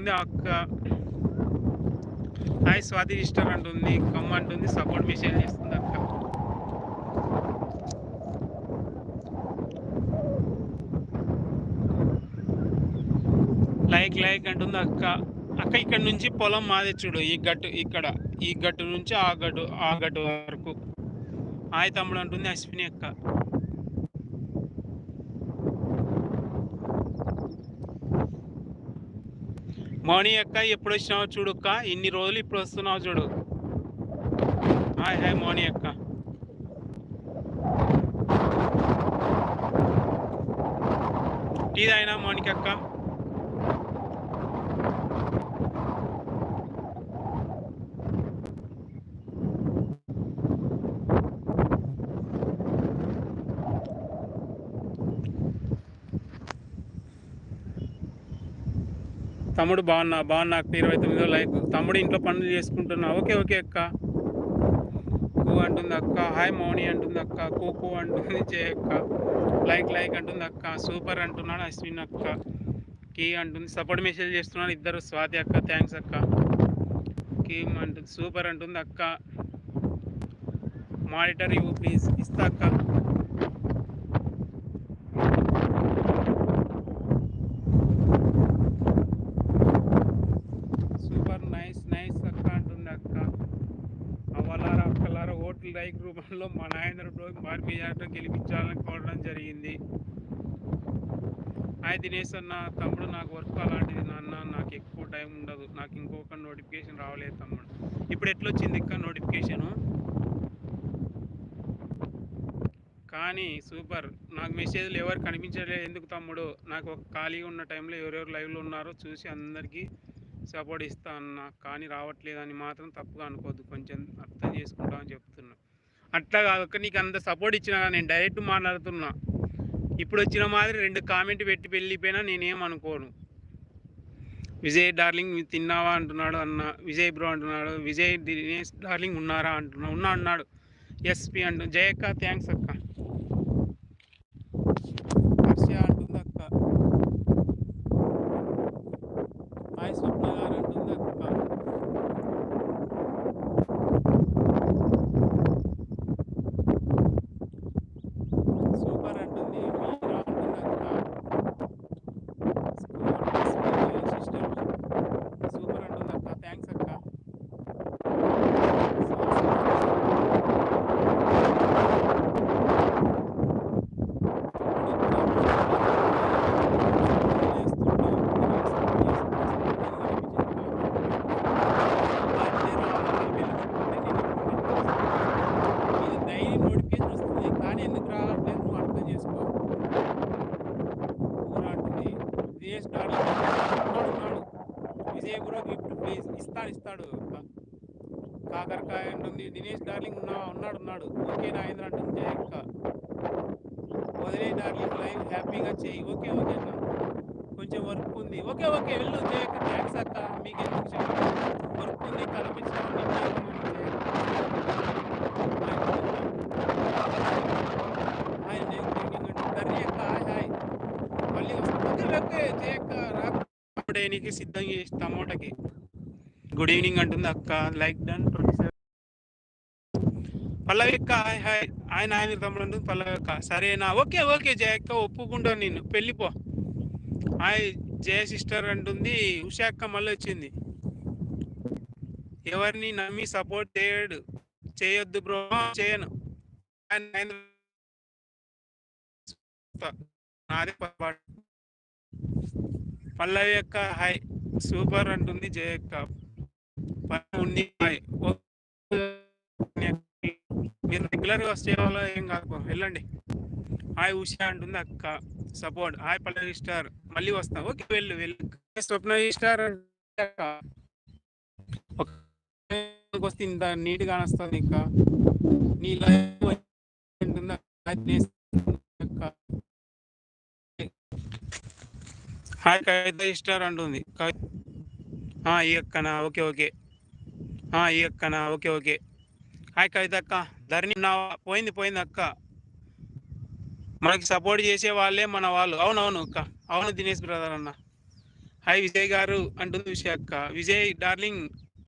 అంటుంది అక్క. Hi Swathi sister అంటుంది కమ్ అంటుంది సపోర్ట్ మెసేజ్ చేస్తుంది అక్క. లైక్ లైక్ అంటుంది అక్క. అక్క ఇక్కడ నుంచి పొలం మాదే చూడు ఈ గట్టు ఇక్కడ ఈ గట్టు నుంచి ఆ గట్టు ఆ గట్టు వరకు. హాయ్ తమ్ముడు అంటుంది అశ్విని అక్క. మౌని అక్క ఎప్పుడు వచ్చినావు చూడు అక్క. ఇన్ని రోజులు ఇప్పుడు వస్తున్నావు చూడు. హాయ్ హాయ్ మౌని అక్క. టీ తాగినా మౌనికి అక్క? తమ్ముడు బాగున్నా బాగున్నా అక్క ఇరవై తొమ్మిదో లైక్ తమ్ముడు ఇంట్లో పనులు చేసుకుంటున్నా. ఓకే ఓకే అక్క. కూ అంటుంది అక్క. హాయ్ మౌని అంటుంది అక్క. కూకు అంటుంది జే అక్క. లైక్ లైక్ అంటుంది అక్క. సూపర్ అంటున్నాడు అశ్విన్ అక్క. కీ అంటుంది. సపోర్ట్ మెసేజ్ చేస్తున్నాడు ఇద్దరు స్వాతి అక్క. థ్యాంక్స్ అక్క. కీమ్ అంటుంది. సూపర్ అంటుంది అక్క. మానిటర్ ఇవ్వు ప్లీజ్. ఇస్తా అక్క సూపర్ నైస్ నైస్ అక్క అంటుంది అక్క అవ్వలారా పార్టీ లైక్ రూపంలో మా నాయన భారీ మెజార్టీ గెలిపించాలని కోరడం జరిగింది. ఆయన దినేష్ అన్న తమ్ముడు నాకు వర్క్ అలాంటిది నాన్న నాకు ఎక్కువ టైం ఉండదు. నాకు ఇంకొక నోటిఫికేషన్ రావలేదు తమ్ముడు. ఇప్పుడు ఎట్లా వచ్చింది ఇంకా నోటిఫికేషను? కానీ సూపర్. నాకు మెసేజ్లు ఎవరు కనిపించలేదు ఎందుకు తమ్ముడు? నాకు ఒక ఖాళీగా ఉన్న టైంలో ఎవరెవరు లైవ్లో ఉన్నారో చూసి అందరికీ సపోర్ట్ ఇస్తా అన్నా కానీ రావట్లేదని మాత్రం తప్పుగా అనుకోవద్దు. కొంచెం అర్థం చేసుకుంటామని చెప్తున్నా. అట్లా కాక నీకు అంత సపోర్ట్ ఇచ్చినా నేను డైరెక్ట్ మాట్లాడుతున్నా. ఇప్పుడు వచ్చిన మాదిరి రెండు కామెంట్ పెట్టి వెళ్ళిపోయినా నేనేం అనుకోను. విజయ్ డార్లింగ్ తిన్నావా అంటున్నాడు అన్న విజయ్ బ్రో అంటున్నాడు విజయ్ దినేష్ డార్లింగ్ ఉన్నారా అంటున్నా ఉన్నా అన్నాడు. ఎస్పి అంటు జయక్క థ్యాంక్స్ అక్క హర్ష అంటుంది అక్క హాయ్ స్వప్న గారు అంటుంది అక్క సూపర్ అంటుంది మీరా అంటుంది అక్క సిస్టర్ సూపర్ అంటుంది అక్క థ్యాంక్స్ అక్క డైలీ నోటిఫికేషన్ వస్తుంది కానీ ఎందుకు రావట్లేదు నువ్వు అర్థం చేసుకో ఊరాంటిది ఇస్తాడు. ఉన్నాడు ఉన్నాడు విజయ్ బ్రో గిఫ్ట్ ప్లీజ్ ఇస్తాడు ఇస్తాడు. కాకరకాయ ఉంటుంది దినేష్ డార్లింగ్ ఉన్నా ఉన్నాడు ఉన్నాడు. ఓకే నాగేంద్ర అంటుంది. జయక్క వదిలే డార్లింగ్ లైవ్ హ్యాపీగా చేయి. ఓకే ఓకే అన్న కొంచెం వర్క్ ఉంది. ఓకే ఓకే వెళ్ళు. జయక్క థ్యాంక్స్ అక్క. మీకు ఎందుకు వర్క్ ఉంది కనిపించడం హాయ్ నేను థింకింగ్ అంటే కర్రీ అక్క హాయ్ హాయ్ మళ్ళీ వస్తా- ఓకే ఓకే జయక్క చేయడానికి సిద్ధం చేసి టమోటాకి గుడ్ ఈవినింగ్ అంటుంది అక్క like done twenty seven Pallavi అక్క హాయ్ హాయ్ ఆయన ఆయన తమ్ముడు అంటుంది పల్లవి అక్క సరేనా ఓకే ఓకే జయక్క ఒప్పుకుంటాను నేను పెళ్ళిపో హాయ్ జయ సిస్టర్ అంటుంది ఉషా అక్క మళ్ళీ వచ్చింది ఎవరిని నమ్మి సపోర్ట్ చేయడు చేయొద్దు బ్రో చేయను నాదే పొరపాటు పల్లవి అక్క హాయ్. సూపర్ అంటుంది జయ అక్క. ఉన్ని ఉంది హాయ్. మీరు రెగ్యులర్గా వస్తే ఏం కాదు వెళ్ళండి. హాయ్ ఉషా అంటుంది అక్క. సపోర్ట్. Hi Pallavi star. మళ్ళీ వస్తాం. ఓకే వెళ్ళు వెళ్ళు. స్వప్న స్టార్ ఒక- వస్తే ఇంత నీట్గా వస్తుంది ఇంకా నీ లైఫ్ ఉంటుందా? హాయ్ కవిత ఇస్టార్ అంటుంది. ఈ అక్కనా ఓకే ఓకే. ఈ అక్కనా ఓకే ఓకే. హాయ్ కవిత అక్క. ధరణి పోయింది పోయింది అక్క. మనకి సపోర్ట్ చేసే వాళ్ళే మన వాళ్ళు. అవునవును అక్క. అవును దినేష్ బ్రదర్ అన్న. హాయ్ విజయ్ గారు అంటుంది విషయ అక్క. విజయ్ డార్లింగ్